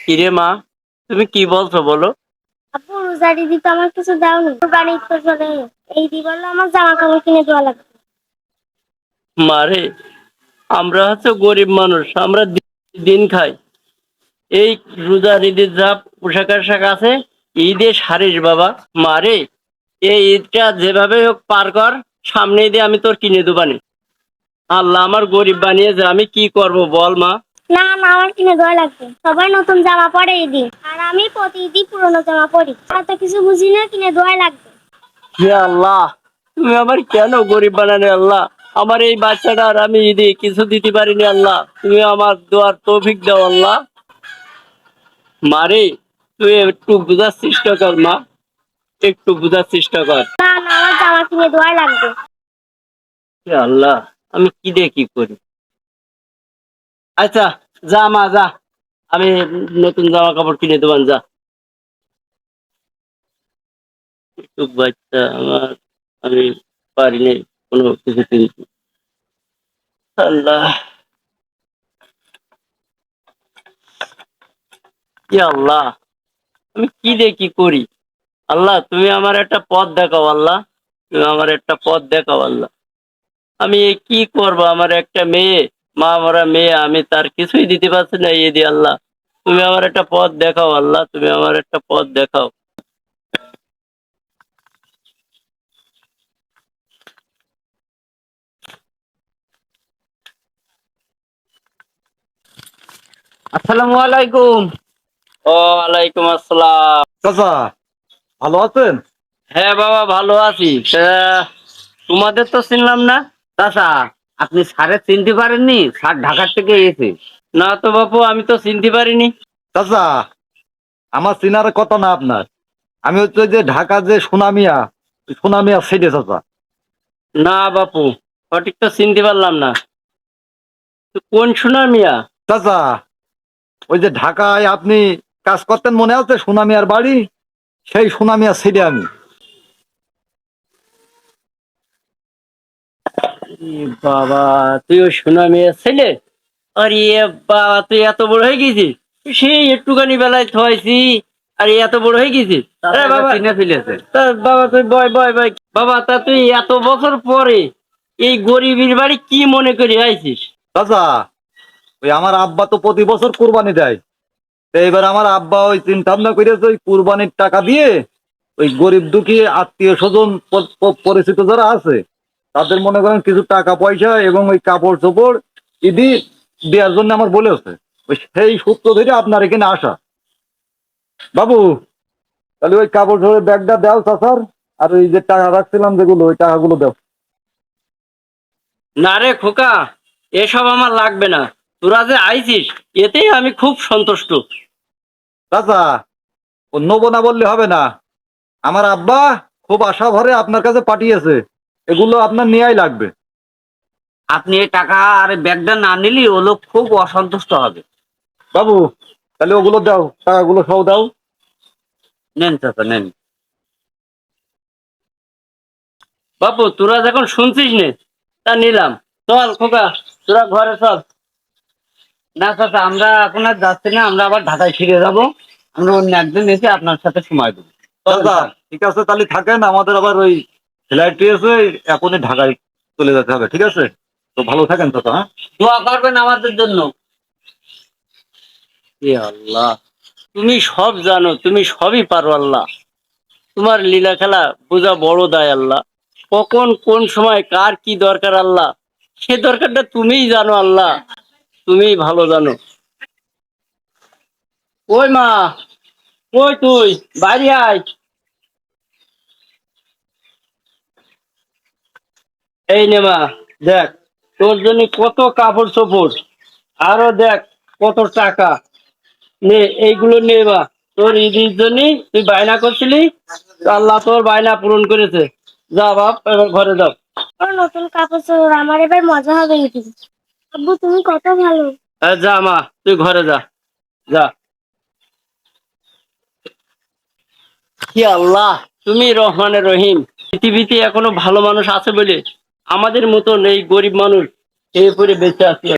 কিরে মা তুমি কি বলছো বলো? আপু রোজারি দিতে আমার কিছু দাওনি। কুরবানি তো চলে। এই বলল আমার জামা কাপড় কিনে দেওয়া লাগবে। মারে আমরা হচ্ছে গরিব মানুষ আমরা দিন খাই। এই রোজা ঈদের যা পোশাক আশাক আছে ঈদে সারিস বাবা। মারে এই ঈদটা যেভাবে হোক পার কর সামনে দিয়ে আমি তোর কিনে দেবানি আল্লাহ আমার গরিব বানিয়েছে আমি কি করব বল মা? না আমার কিনে দেওয়া লাগবে। সবাই নতুন জামা পরে দিন। আর আমি প্রতিদিন পুরনো জামা পরি। আর তো কিছু বুঝি না কিনে দেওয়াই লাগবে। হে আল্লাহ তুমি আমার কেন গরিব বানালে আল্লাহ? আমার এই বাচ্চাটার আমি ঈদে কিছু দিতে পারিনি আল্লাহ। তুমি আমার দোয়ার তৌফিক দাও আল্লাহ। মারে তুই একটু বোঝার চেষ্টা কর মা। একটু বোঝার চেষ্টা কর। না না আমার জামা কিনে দেওয়াই লাগবে। হে আল্লাহ আমি কি দিয়ে কি করি? আচ্ছা যা মা, যা। আমি নতুন জামা কাপড় কিনে দেবান যা। বাচ্চা আমার, আমি কোনো কিছু কিনতে। আল্লাহ। আল্লাহ, আমি কি কি করি? আল্লাহ, তুমি আমার একটা পথ দেখাও, আল্লাহ। তুমি আমার একটা পথ দেখাও, আল্লাহ। আমি কি করব? আমার একটা মেয়ে মা মরা মেয়ে আমি তার কিছুই দিতে পারছি না এই দিয়ে আল্লাহ। তুমি আমার একটা পথ দেখাও আল্লাহ তুমি আমার একটা পথ দেখাও। আসসালামু আলাইকুম। ওয়ালাইকুম আসসালাম। চাচা ভালো আছেন? হ্যাঁ বাবা ভালো আছি। তোমাদের তো চিনলাম না? চাচা আপনি স্যারে চিনতে পারেননি? স্যার ঢাকার থেকে এসে। না তো বাপু আমি তো চিনতে পারিনি। চাচা আমার চিনার কথা না আপনার। আমি হচ্ছে যে ঢাকা যে সুনামিয়া সুনামিয়া সেটে চাচা। না বাপু সঠিক তো চিনতে পারলাম না। তো কোন সোনা মিয়া চাচা ওই যে ঢাকায় আপনি কাজ করতেন মনে আছে সুনামিয়ার বাড়ি? সেই সুনামিয়া সেটে আমি। বাবা ছেলে? আরে বাবা তুই এত বড় হয়ে গেছিস? সেই একটুখানি বেলায় থয়েছি আরে এত বড় হয়ে গেছিস? আরে বাবা চিনে ফেলেছে। বাবা তুই বয় বয় বয় বাবা তা তুই এত বছর পরে এই গরিবের বাড়ি কি মনে করে আইছিস? চাচা ওই আমার আব্বা তো প্রতি বছর কুরবানি দেয়। তো এবার আমার আব্বা ওই চিন্তা ভাবনা করেছে ওই কুরবানির টাকা দিয়ে ওই গরিব দুঃখী আত্মীয় স্বজন পরিচিত যারা আছে তাদের মনে করেন কিছু টাকা পয়সা এবং ওই কাপড় চোপড় ইদি দেওয়ার জন্য আমার বলেছে সেই সূত্র ধরে আপনার এখানে আসা। বাবু তাহলে ওই কাপড় চোপড়ের ব্যাগটা দাও চাচার আর ওই যে টাকা রাখছিলাম যেগুলো ওই টাকাগুলো দাও। না রে খোকা এসব আমার লাগবে না। তোরা যে আইছিস এতেই আমি খুব সন্তুষ্ট। চাচা ও নেব না বললে হবে না। আমার আব্বা খুব আশা ভরে আপনার কাছে পাঠিয়েছে। এগুলো আপনার নেয়াই লাগবে। আপনি এই টাকা আর ব্যাগটা না নিলে ও লোক খুব অসন্তুষ্ট হবে। বাবু তাহলে ওগুলো দাও টাকাগুলো সব দাও। নেন চাচা নেন। বাপু তোরা যখন শুনছিস নে তা নিলাম। চল খোকা তোরা ঘরে চল। না চাচা আমরা এখন আর যাচ্ছি না আমরা আবার ঢাকায় ফিরে যাব। আমরা অন্য একদিন এসে আপনার সাথে সময় দেবো। ঠিক আছে তাহলে থাকেন আমাদের আবার ওই ফ্লাইট আছে, এখনই ঢাকায় চলে যেতে হবে, ঠিক আছে? তো ভালো থাকেন তো হ্যাঁ? দোয়া করবেন আমাদের জন্য। এ আল্লাহ, তুমি সব জানো, তুমি সবই পারো আল্লাহ। তোমার লীলা খেলা বোঝা বড় দায় আল্লাহ। কখন, কোন সময়, কার কি দরকার আল্লাহ? সে দরকারটা তুমিই জানো আল্লাহ, তুমিই ভালো জানো। ওই মা, ওই তুই বাড়ি আয়। এই নে মা দেখ তোর জন্য কত কাপড় চোপড় আরও দেখ কত টাকা। নে এইগুলো নে বা তোর ঈদের জন্য তুই বায়না করছিলি? আল্লাহ তোর বায়না পূরণ করেছে। যা বাপ এবার ঘরে যাও। নতুন কাপড় চোপড় আমার এবার মজা হবে আব্বু তুমি কত ভালো। যা মা তুই ঘরে যা। যা। কি আল্লাহ তুমি রহমানের রহিম। পৃথিবীতে এখনও ভালো মানুষ আছে বলে আমাদের মতন এই গরিব মানুষ এরপরে বেঁচে আছে।